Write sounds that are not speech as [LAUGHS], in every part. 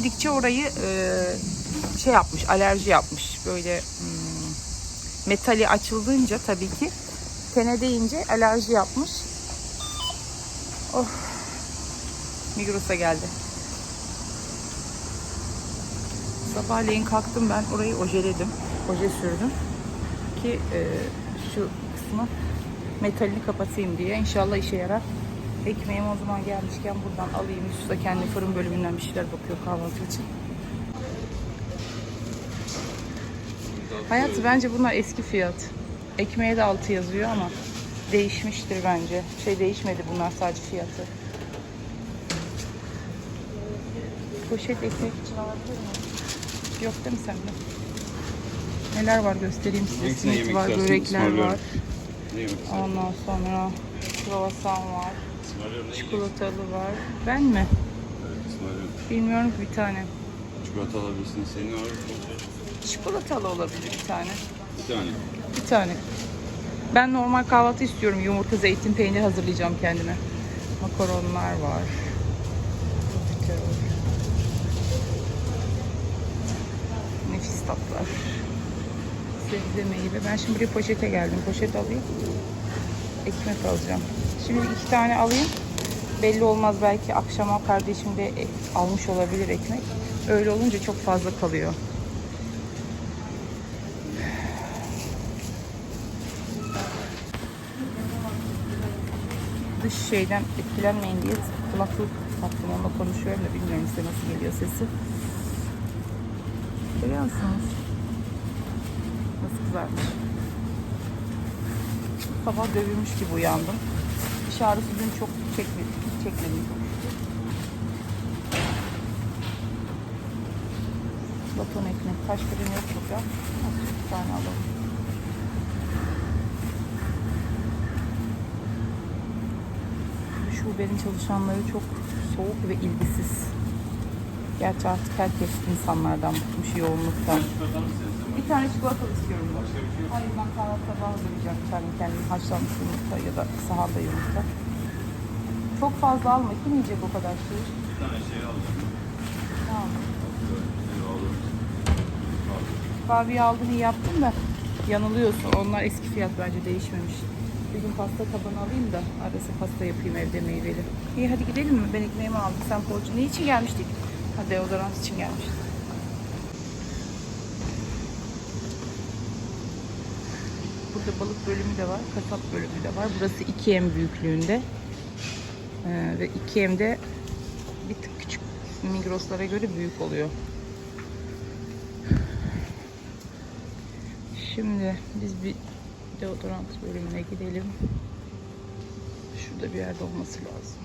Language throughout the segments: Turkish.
değdikçe orayı e, şey yapmış, alerji yapmış. Böyle hmm, metali açıldığınca tabii ki tene değince alerji yapmış. Oh. Migros'a geldi. Sabahleyin kalktım ben orayı ojeledim. Oje sürdüm. Ki e, şu kısmı metalini kapatayım diye. İnşallah işe yarar. Ekmeğim o zaman gelmişken buradan alayım. Yusuf da kendi fırın bölümünden bir şeyler bakıyor kahvaltı için. Hayatı bence bunlar eski fiyat. Ekmeğe de altı yazıyor ama değişmiştir bence. Şey değişmedi bunlar sadece fiyatı. Poşet ekmek için alabilir miyim? Yok değil mi sende? Neler var göstereyim size. Simit var, börekler var. Ondan sonra kruvasan var. Çikolatalı var. Ben mi? Evet. Bilmiyorum ki bir tane. Çikolata alabilirsin. Senin var. Çikolatalı olabilir bir tane. Bir tane. Bir tane. Ben normal kahvaltı istiyorum. Yumurta, zeytin, peynir hazırlayacağım kendime. Makaronlar var. Nefis tatlar. Sebze meyve. Ben şimdi buraya poşete geldim. Poşet alayım. Ekmek alacağım. Şimdi iki tane alayım. Belli olmaz belki akşama kardeşim de e- almış olabilir ekmek. Öyle olunca çok fazla kalıyor. dış şeyden etkilenmeyin diye kulaklık taktım onunla konuşuyorum da bilmiyorum size nasıl geliyor sesi. Görüyor musunuz? Nasıl kızarmış. Sabah dövülmüş gibi uyandım. Diş ağrısı dün çok çekmedi, hiç çekmedim. Baton ekmek. Kaç ürün yok burada. Bir tane alalım. şubenin çalışanları çok soğuk ve ilgisiz. Gerçi artık herkes insanlardan bıkmış yoğunluktan. Bir tane çikolata istiyorum. Hayır ben kahvaltı tabağı hazırlayacağım. Kendim kendim haşlanmış yumurta ya da sahanda yumurta. Çok fazla alma. Kim yiyecek o kadar şeyi? Bir tane şey alacağım. Tamam. Şey. Kurabiye aldın iyi yaptın da yanılıyorsun. Onlar eski fiyat bence değişmemiş. Bir gün pasta tabanı alayım da arası pasta yapayım evde meyveli. İyi hadi gidelim mi? Ben ekmeğimi aldım. Sen poğaça. Ne için gelmiştik? Ha deodorant için gelmiştik. Burada balık bölümü de var. Kasap bölümü de var. Burası 2M büyüklüğünde. Ee, ve 2M'de bir tık küçük Migros'lara göre büyük oluyor. Şimdi biz bir deodorant bölümüne gidelim. Şurada bir yerde olması lazım.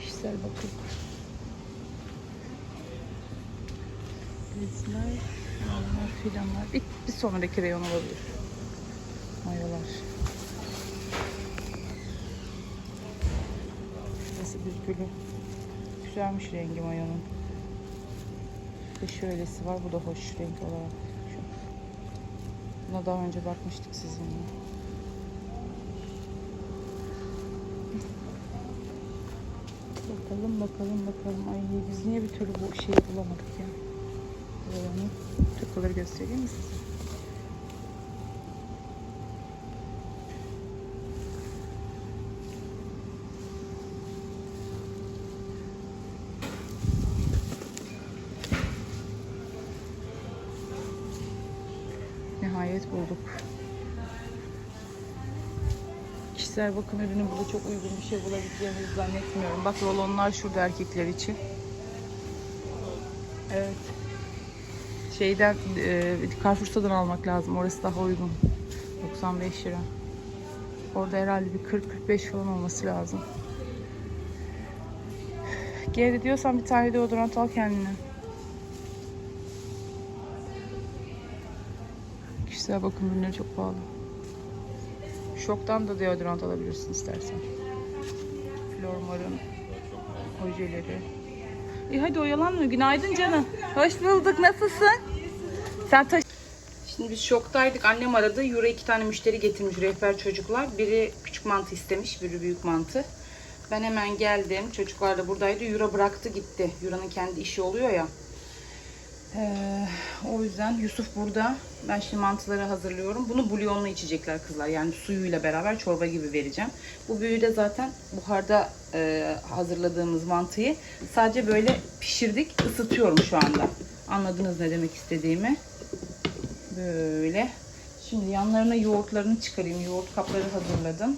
Kişisel bakım. Mayolar filanlar. Bir, bir sonraki reyon olabilir. Mayolar. Şurası bir gülü. Güzelmiş rengi mayonun. Bir şöylesi var. Bu da hoş renk olarak. Şu. Buna daha önce bakmıştık sizinle. Bakalım bakalım bakalım. Ay biz niye bir türlü bu şeyi bulamadık ya. Buranı. Tokaları göstereyim mi size? Nihayet bulduk. Kişisel bakım ürünü burada çok uygun bir şey bulabileceğimizi zannetmiyorum. Bak rolonlar şurada erkekler için. Evet. Şeyden, e, Carrefour'dan almak lazım. Orası daha uygun. 95 lira. Orada herhalde bir 40-45 falan olması lazım. Geri diyorsan bir tane deodorant al kendine. Kişisel bakım ürünleri çok pahalı. Şoktan da deodorant alabilirsin istersen. Flormar'ın ojeleri. İyi hadi oyalanma. Günaydın canım. Hoş bulduk. Nasılsın? Sen taş... Şimdi biz şoktaydık. Annem aradı. Euro iki tane müşteri getirmiş rehber çocuklar. Biri küçük mantı istemiş, biri büyük mantı. Ben hemen geldim. Çocuklar da buradaydı. Yura bıraktı gitti. Yura'nın kendi işi oluyor ya. Ee, o yüzden Yusuf burada. Ben şimdi mantıları hazırlıyorum. Bunu bulyonla içecekler kızlar. Yani suyuyla beraber çorba gibi vereceğim. Bu büyüğü de zaten buharda e, hazırladığımız mantıyı sadece böyle pişirdik. ısıtıyorum şu anda. Anladınız ne demek istediğimi. Böyle. Şimdi yanlarına yoğurtlarını çıkarayım. Yoğurt kapları hazırladım.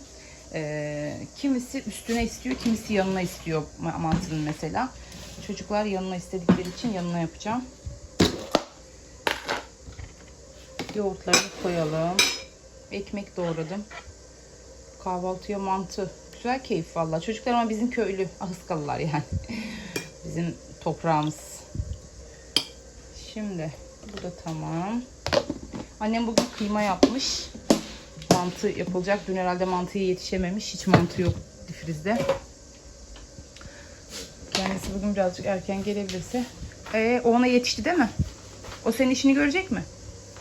Ee, kimisi üstüne istiyor, kimisi yanına istiyor ma- mantının mesela. Çocuklar yanına istedikleri için yanına yapacağım. Yoğurtlarını koyalım. Ekmek doğradım. Kahvaltıya mantı. Güzel keyif valla. Çocuklar ama bizim köylü. Ahıskalılar yani. [LAUGHS] bizim toprağımız. Şimdi bu da tamam. Annem bugün kıyma yapmış. Mantı yapılacak. Dün herhalde mantıya yetişememiş. Hiç mantı yok difrizde. Kendisi bugün birazcık erken gelebilirse. Ee, o ona yetişti değil mi? O senin işini görecek mi?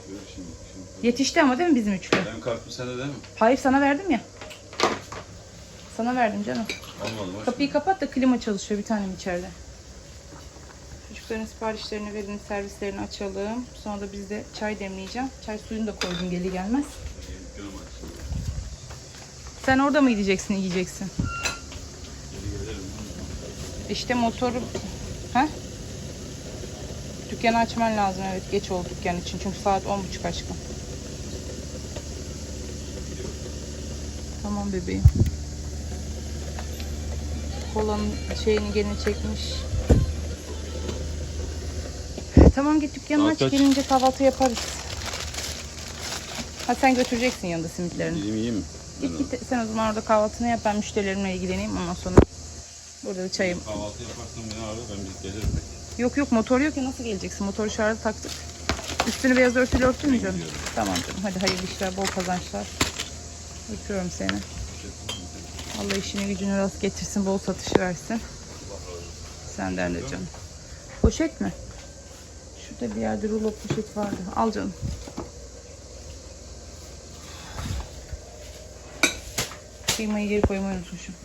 Şimdi. şimdi. Yetişti ama değil mi bizim üçlü? Ben kalktım sen de değil mi? Hayır sana verdim ya. Sana verdim canım. Olmadı? Kapıyı kapat da klima çalışıyor bir tanem içeride. Çocukların siparişlerini verin, servislerini açalım. Sonra da biz de çay demleyeceğim. Çay suyunu da koydum geli gelmez. Sen orada mı gideceksin, yiyeceksin? İşte motoru... Ha? Dükkanı açman lazım evet. Geç oldu dükkan için. Çünkü saat 10.30 aşkım. Tamam bebeğim. Kolanın şeyini gene çekmiş. Tamam git dükkanını Saat aç. kaç? Gelince kahvaltı yaparız. Ha sen götüreceksin yanında simitlerini. Gideyim yiyeyim mi? Git git sen o zaman orada kahvaltını yap. Ben müşterilerimle ilgileneyim. Ondan sonra burada da çayım. Kahvaltı yaparsam beni ara ben bir gelirim. Yok yok motor yok ya nasıl geleceksin? Motoru şarjı taktık. Üstünü beyaz örtüyle örttün mü canım? gidiyorum. Tamam canım. Hadi hayırlı işler, bol kazançlar. Öpüyorum seni. Allah işini gücünü rast getirsin, bol satış versin. Senden de canım. Poşet mi? Şurada bir yerde rulo poşet vardı. Al canım. Kıymayı geri koymayı unutmuşum.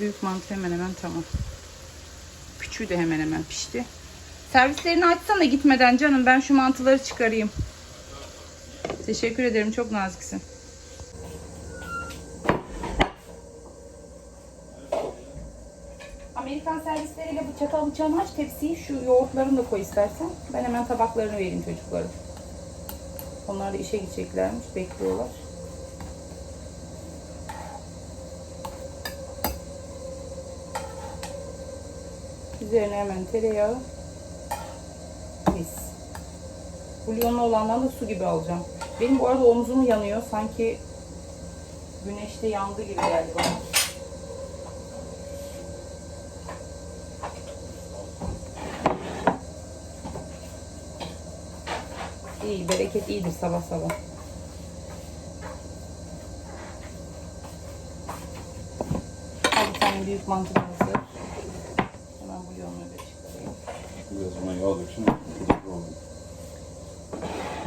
Büyük mantı hemen hemen tamam. Küçüğü de hemen hemen pişti. Servislerini açsana gitmeden canım. Ben şu mantıları çıkarayım. Teşekkür ederim. Çok naziksin. Servisleriyle çatal bıçağını aç tepsiyi şu yoğurtlarını da koy istersen. Ben hemen tabaklarını vereyim çocuklara. Onlar da işe gideceklermiş. Bekliyorlar. Üzerine hemen tereyağı. Mis. Bulyonlu olandan da su gibi alacağım. Benim bu arada omzum yanıyor. Sanki güneşte yandı gibi geldi bana. İyi, bereket iyidir sabah sabah. Bir tane büyük mantı hazır. Hemen bulyonları da çıkarayım. Biraz buna yağ döksün.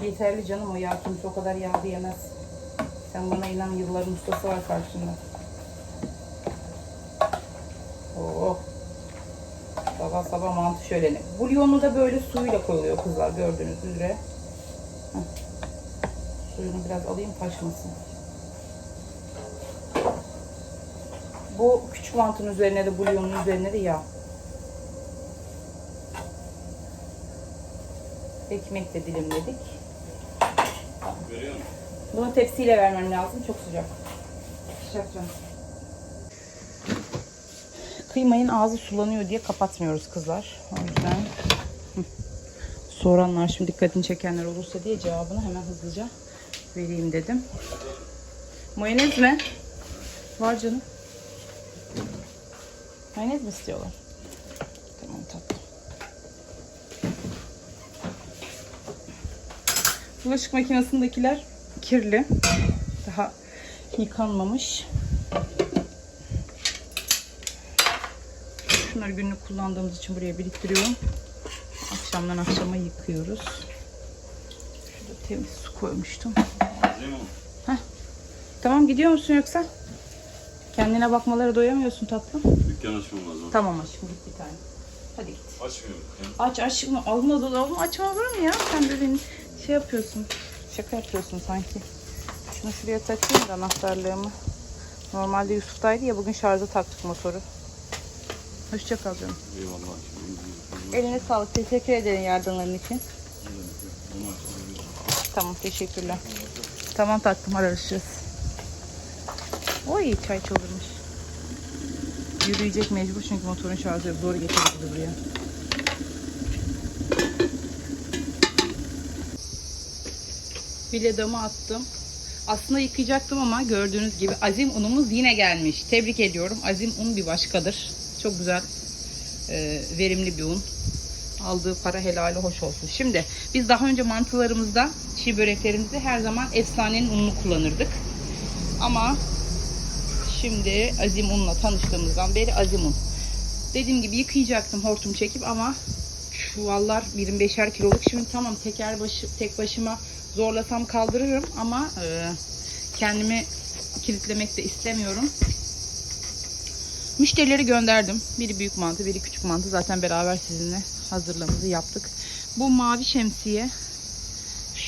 Yeterli canım o yağ kimse o kadar yağ yemez. Sen bana inan yılların ustası var karşında. Oo. Sabah sabah mantı şöleni. Bulyonu da böyle suyla koyuluyor kızlar gördüğünüz üzere. Suyunu biraz alayım taşmasın. Bu küçük mantının üzerine de bulyonun üzerine de yağ. Ekmek de dilimledik. Bunu tepsiyle vermem lazım. Çok sıcak. Sıcak. Kıymayın ağzı sulanıyor diye kapatmıyoruz kızlar. O yüzden soranlar şimdi dikkatini çekenler olursa diye cevabını hemen hızlıca vereyim dedim. Mayonez mi? Var canım. Mayonez mi istiyorlar? Tamam tatlım. Bulaşık makinesindekiler kirli. Daha yıkanmamış. Şunları günlük kullandığımız için buraya biriktiriyorum. Akşam Akşamdan akşama yıkıyoruz. Şurada temiz su koymuştum. O? Tamam gidiyor musun yoksa? Kendine bakmalara doyamıyorsun tatlım. Dükkan açmam lazım. Tamam aşkım git bir tane. Hadi git. Açmıyorum. Yani Aç aşkım alma dolabımı açma olur mu ya? Sen de beni şey yapıyorsun. Şaka yapıyorsun sanki. Şunu şuraya takayım da anahtarlığımı. Normalde Yusuf'taydı ya bugün şarja taktık motoru. Hoşça kal canım. eyvallah. Eline sağlık. Teşekkür ederim yardımların için. Tamam teşekkürler. Tamam tatlım ararışırız. Oy çay çıldırmış. Yürüyecek mecbur çünkü motorun şarjı yok. Doğru getirdi buraya. Biledamı attım. Aslında yıkayacaktım ama gördüğünüz gibi azim unumuz yine gelmiş. Tebrik ediyorum. Azim un bir başkadır. Çok güzel, e, verimli bir un. Aldığı para helali hoş olsun. Şimdi biz daha önce mantılarımızda, çiğ böreklerimizde her zaman efsanenin ununu kullanırdık. Ama şimdi azim unla tanıştığımızdan beri azim un. Dediğim gibi yıkayacaktım hortum çekip ama çuvallar 25'er kiloluk. Şimdi tamam teker başı, tek başıma zorlasam kaldırırım ama e, kendimi kilitlemek de istemiyorum. Müşterileri gönderdim. Biri büyük mantı, biri küçük mantı. Zaten beraber sizinle hazırlığımızı yaptık. Bu mavi şemsiye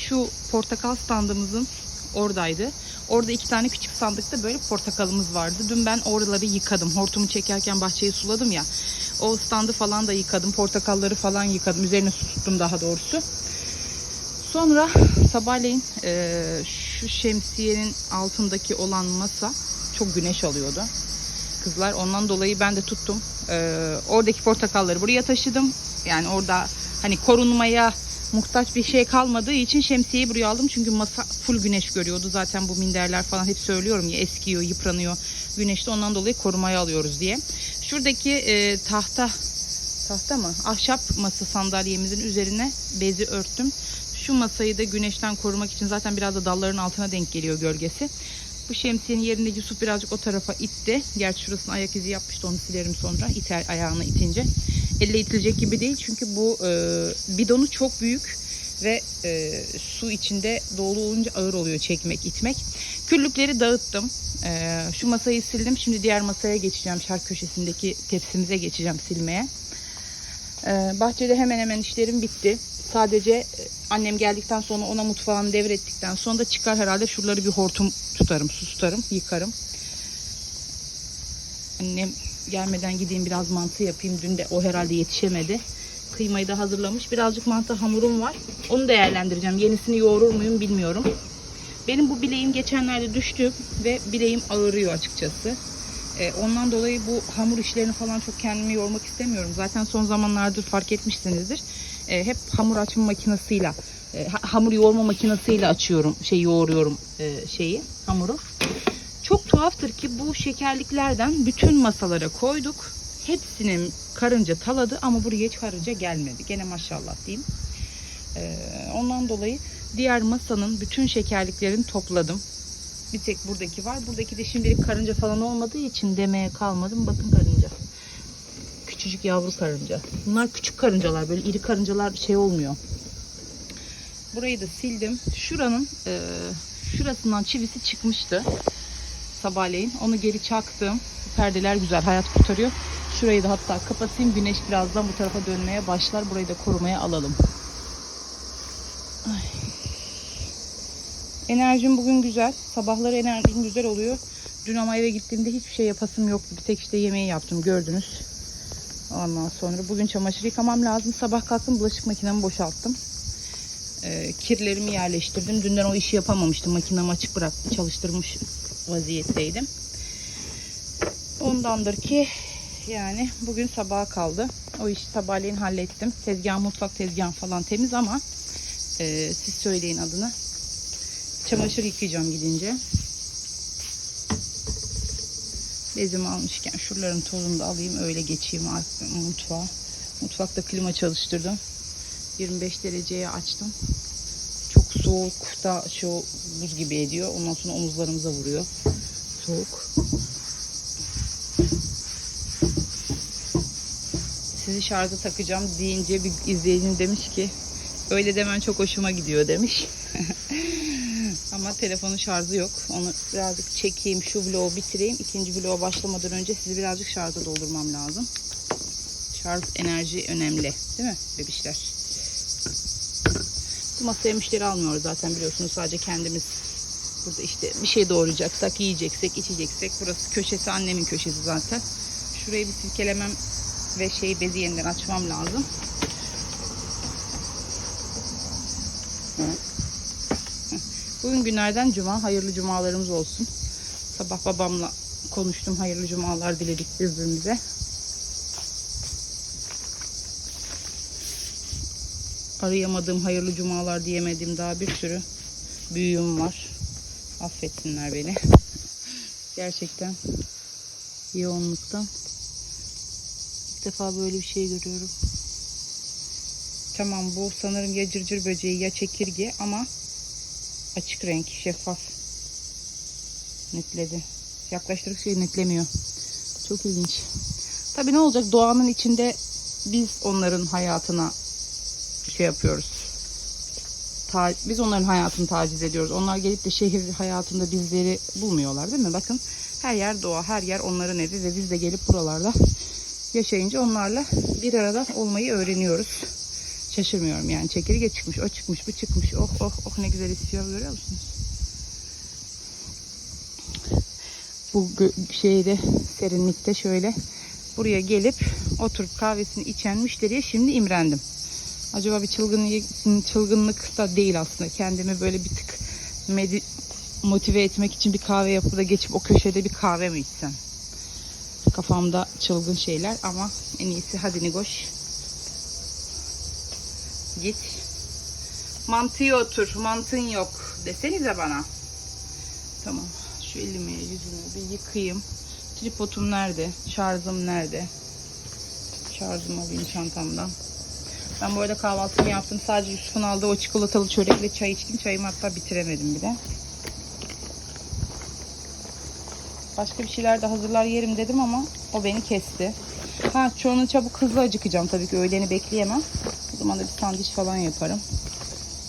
şu portakal standımızın oradaydı. Orada iki tane küçük sandıkta böyle portakalımız vardı. Dün ben oraları yıkadım. Hortumu çekerken bahçeyi suladım ya. O standı falan da yıkadım. Portakalları falan yıkadım. Üzerine su tuttum daha doğrusu. Sonra sabahleyin eee, şu şemsiyenin altındaki olan masa çok güneş alıyordu kızlar. Ondan dolayı ben de tuttum. Ee, oradaki portakalları buraya taşıdım. Yani orada hani korunmaya muhtaç bir şey kalmadığı için şemsiyeyi buraya aldım. Çünkü masa full güneş görüyordu. Zaten bu minderler falan hep söylüyorum ya eskiyor, yıpranıyor güneşte. Ondan dolayı korumaya alıyoruz diye. Şuradaki e, tahta tahta mı? Ahşap masa sandalyemizin üzerine bezi örttüm. Şu masayı da güneşten korumak için zaten biraz da dalların altına denk geliyor gölgesi. Bu şemsiyenin yerinde Yusuf birazcık o tarafa itti. Gerçi şurasına ayak izi yapmıştı onu silerim sonra. İter ayağını itince. Elle itilecek gibi değil çünkü bu e, bidonu çok büyük ve e, su içinde dolu olunca ağır oluyor çekmek, itmek. Küllükleri dağıttım. E, şu masayı sildim. Şimdi diğer masaya geçeceğim. Şark köşesindeki tepsimize geçeceğim silmeye. E, bahçede hemen hemen işlerim bitti. Sadece e, annem geldikten sonra ona mutfağını devrettikten sonra da çıkar herhalde şuraları bir hortum tutarım, su tutarım, yıkarım. Annem gelmeden gideyim biraz mantı yapayım. Dün de o herhalde yetişemedi. Kıymayı da hazırlamış. Birazcık mantı hamurum var. Onu değerlendireceğim. Yenisini yoğurur muyum bilmiyorum. Benim bu bileğim geçenlerde düştü ve bileğim ağrıyor açıkçası. Ee, ondan dolayı bu hamur işlerini falan çok kendimi yormak istemiyorum. Zaten son zamanlardır fark etmişsinizdir. Ee, hep hamur açma makinesiyle, e, ha- hamur yoğurma makinesiyle açıyorum, şey yoğuruyorum e, şeyi, hamuru. Çok tuhaftır ki bu şekerliklerden bütün masalara koyduk. Hepsinin karınca taladı ama buraya hiç karınca gelmedi. Gene maşallah diyeyim. Ee, ondan dolayı diğer masanın bütün şekerliklerini topladım. Bir tek buradaki var. Buradaki de şimdilik karınca falan olmadığı için demeye kalmadım. Bakın karınca. Küçücük yavru karınca. Bunlar küçük karıncalar. Böyle iri karıncalar şey olmuyor. Burayı da sildim. Şuranın e, şurasından çivisi çıkmıştı. Sabahleyin. Onu geri çaktım. Perdeler güzel. Hayat kurtarıyor. Şurayı da hatta kapatayım. Güneş birazdan bu tarafa dönmeye başlar. Burayı da korumaya alalım. Ay. Enerjim bugün güzel. Sabahları enerjim güzel oluyor. Dün ama eve gittiğimde hiçbir şey yapasım yoktu. Bir tek işte yemeği yaptım gördünüz. Ondan sonra bugün çamaşır yıkamam lazım. Sabah kalktım bulaşık makinemi boşalttım. Ee, kirlerimi yerleştirdim. Dünden o işi yapamamıştım. Makinemi açık bırak çalıştırmış vaziyetteydim. Ondandır ki yani bugün sabaha kaldı. O işi sabahleyin hallettim. Tezgah, mutfak tezgahı falan temiz ama e, siz söyleyin adını. Çamaşır yıkayacağım gidince. Bezimi almışken şuraların tozunu da alayım öyle geçeyim mutfağa. Mutfakta klima çalıştırdım. 25 dereceye açtım. Çok soğuk da şu buz gibi ediyor. Ondan sonra omuzlarımıza vuruyor. Soğuk. sizi şarja takacağım deyince bir izleyicim demiş ki öyle demen çok hoşuma gidiyor demiş. [LAUGHS] Ama telefonun şarjı yok. Onu birazcık çekeyim, şu vlogu bitireyim. İkinci vloga başlamadan önce sizi birazcık şarja doldurmam lazım. Şarj enerji önemli. Değil mi bebişler? Bu masaya müşteri almıyoruz zaten biliyorsunuz. Sadece kendimiz burada işte bir şey doğrayacaksak, yiyeceksek, içeceksek. Burası köşesi annemin köşesi zaten. Şurayı bir silkelemem ve şey bezi yeniden açmam lazım. Bugün günlerden cuma. Hayırlı cumalarımız olsun. Sabah babamla konuştum. Hayırlı cumalar diledik birbirimize. Arayamadığım hayırlı cumalar diyemediğim daha bir sürü büyüğüm var. Affetsinler beni. Gerçekten yoğunluktan. İlk defa böyle bir şey görüyorum. Tamam bu sanırım ya cırcır böceği ya çekirge ama açık renk, şeffaf. Netledi. Yaklaştırdıkça netlemiyor. Çok ilginç. Tabii ne olacak doğanın içinde biz onların hayatına şey yapıyoruz. Ta- biz onların hayatını taciz ediyoruz. Onlar gelip de şehir hayatında bizleri bulmuyorlar değil mi? Bakın her yer doğa, her yer onların evi ve biz de gelip buralarda yaşayınca onlarla bir arada olmayı öğreniyoruz. Şaşırmıyorum yani. Çekirge çıkmış, o çıkmış, bu çıkmış. Oh oh oh ne güzel istiyor görüyor musunuz? Bu şeyde serinlikte şöyle buraya gelip oturup kahvesini içen müşteriye şimdi imrendim. Acaba bir çılgın, çılgınlık da değil aslında. Kendimi böyle bir tık medi- motive etmek için bir kahve yapıp da geçip o köşede bir kahve mi içsem? Kafamda çılgın şeyler ama en iyisi hadi Nigoş. Git. Mantıya otur. Mantın yok. Desenize bana. Tamam. Şu elimi yüzümü bir yıkayayım. Tripodum nerede? Şarjım nerede? Şarjımı alayım çantamdan. Ben bu arada kahvaltımı yaptım. Sadece Yusuf'un aldığı o çikolatalı çörekle çay içtim. Çayımı hatta bitiremedim bile. Başka bir şeyler de hazırlar yerim dedim ama o beni kesti. Ha çoğunu çabuk hızlı acıkacağım tabii ki öğleni bekleyemem. Zaman da bir sandviç falan yaparım.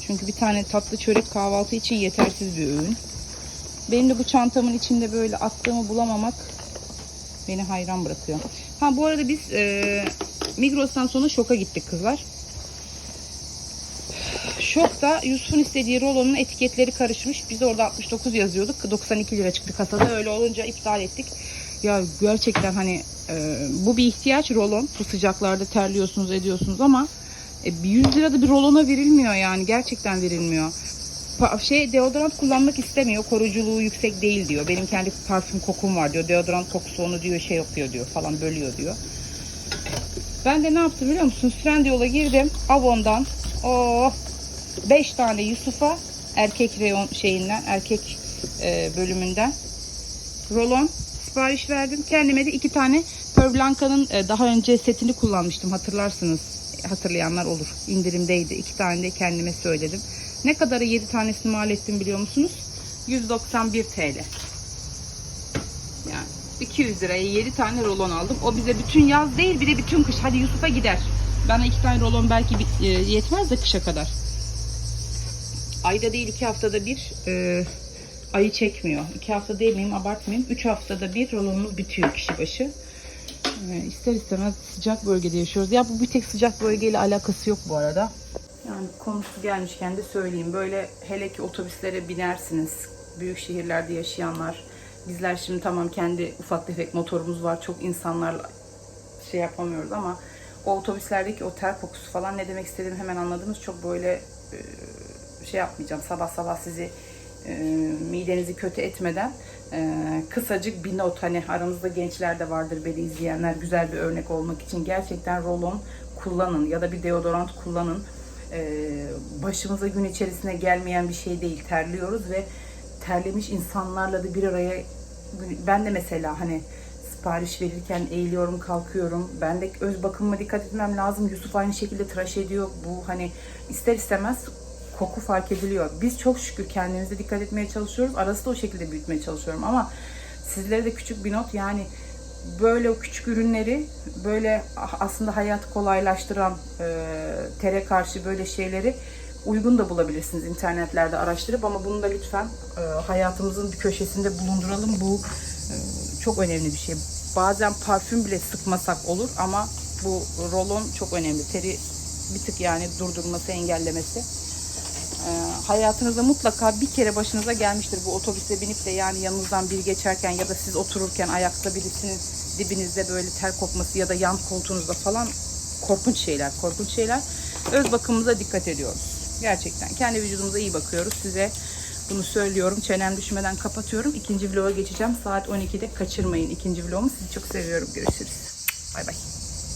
Çünkü bir tane tatlı çörek kahvaltı için yetersiz bir öğün. Benim de bu çantamın içinde böyle attığımı bulamamak beni hayran bırakıyor. Ha bu arada biz e, Migros'tan sonra şoka gittik kızlar. Şokta Yusuf'un istediği rolonun etiketleri karışmış. Biz orada 69 yazıyorduk. 92 lira çıktı kasada. Öyle olunca iptal ettik. Ya gerçekten hani e, bu bir ihtiyaç rolon. Bu sıcaklarda terliyorsunuz ediyorsunuz ama e, bir 100 lirada bir rolona verilmiyor yani. Gerçekten verilmiyor. Şey deodorant kullanmak istemiyor. Koruyuculuğu yüksek değil diyor. Benim kendi parfüm kokum var diyor. Deodorant kokusu onu diyor şey yapıyor diyor falan bölüyor diyor. Ben de ne yaptım biliyor musunuz? Trendyol'a girdim. Avon'dan. Oh 5 tane Yusuf'a erkek reyon şeyinden, erkek e, bölümünden rolon sipariş verdim. Kendime de iki tane Pearl Blanca'nın e, daha önce setini kullanmıştım. Hatırlarsınız. Hatırlayanlar olur. İndirimdeydi. İki tane de kendime söyledim. Ne kadarı 7 tanesini mal ettim biliyor musunuz? 191 TL. Yani 200 liraya 7 tane rolon aldım. O bize bütün yaz değil bir de bütün kış. Hadi Yusuf'a gider. Bana iki tane rolon belki e, yetmez de kışa kadar. Ayda değil iki haftada bir e, ayı çekmiyor. İki hafta değil miyim abartmayayım. Üç haftada bir rolonumuz bitiyor kişi başı. E, ister istemez sıcak bölgede yaşıyoruz. Ya bu bir tek sıcak bölgeyle alakası yok bu arada. Yani konusu gelmişken de söyleyeyim. Böyle hele ki otobüslere binersiniz. Büyük şehirlerde yaşayanlar. Bizler şimdi tamam kendi ufak tefek motorumuz var. Çok insanlarla şey yapamıyoruz ama o otobüslerdeki o ter kokusu falan ne demek istediğimi hemen anladınız. Çok böyle e, şey yapmayacağım. Sabah sabah sizi e, midenizi kötü etmeden e, kısacık bir not hani aranızda gençler de vardır beni izleyenler güzel bir örnek olmak için gerçekten rolon kullanın ya da bir deodorant kullanın. E, başımıza gün içerisine gelmeyen bir şey değil terliyoruz ve terlemiş insanlarla da bir araya ben de mesela hani sipariş verirken eğiliyorum, kalkıyorum. Ben de öz bakımıma dikkat etmem lazım. Yusuf aynı şekilde tıraş ediyor. Bu hani ister istemez koku fark ediliyor. Biz çok şükür kendimize dikkat etmeye çalışıyoruz. Arası da o şekilde büyütmeye çalışıyorum ama sizlere de küçük bir not yani böyle o küçük ürünleri böyle aslında hayatı kolaylaştıran e, tere karşı böyle şeyleri uygun da bulabilirsiniz internetlerde araştırıp ama bunu da lütfen e, hayatımızın bir köşesinde bulunduralım. Bu e, çok önemli bir şey. Bazen parfüm bile sıkmasak olur ama bu rolon çok önemli. Teri bir tık yani durdurması, engellemesi. Ee, hayatınızda mutlaka bir kere başınıza gelmiştir bu otobüse binip de yani yanınızdan biri geçerken ya da siz otururken ayakta birisinin dibinizde böyle ter kokması ya da yan koltuğunuzda falan korkunç şeyler, korkunç şeyler. Öz bakımımıza dikkat ediyoruz. Gerçekten kendi vücudumuza iyi bakıyoruz. Size bunu söylüyorum. Çenem düşmeden kapatıyorum. İkinci vloga geçeceğim. Saat 12'de kaçırmayın ikinci vlogumu. Sizi çok seviyorum. Görüşürüz. Bay bay.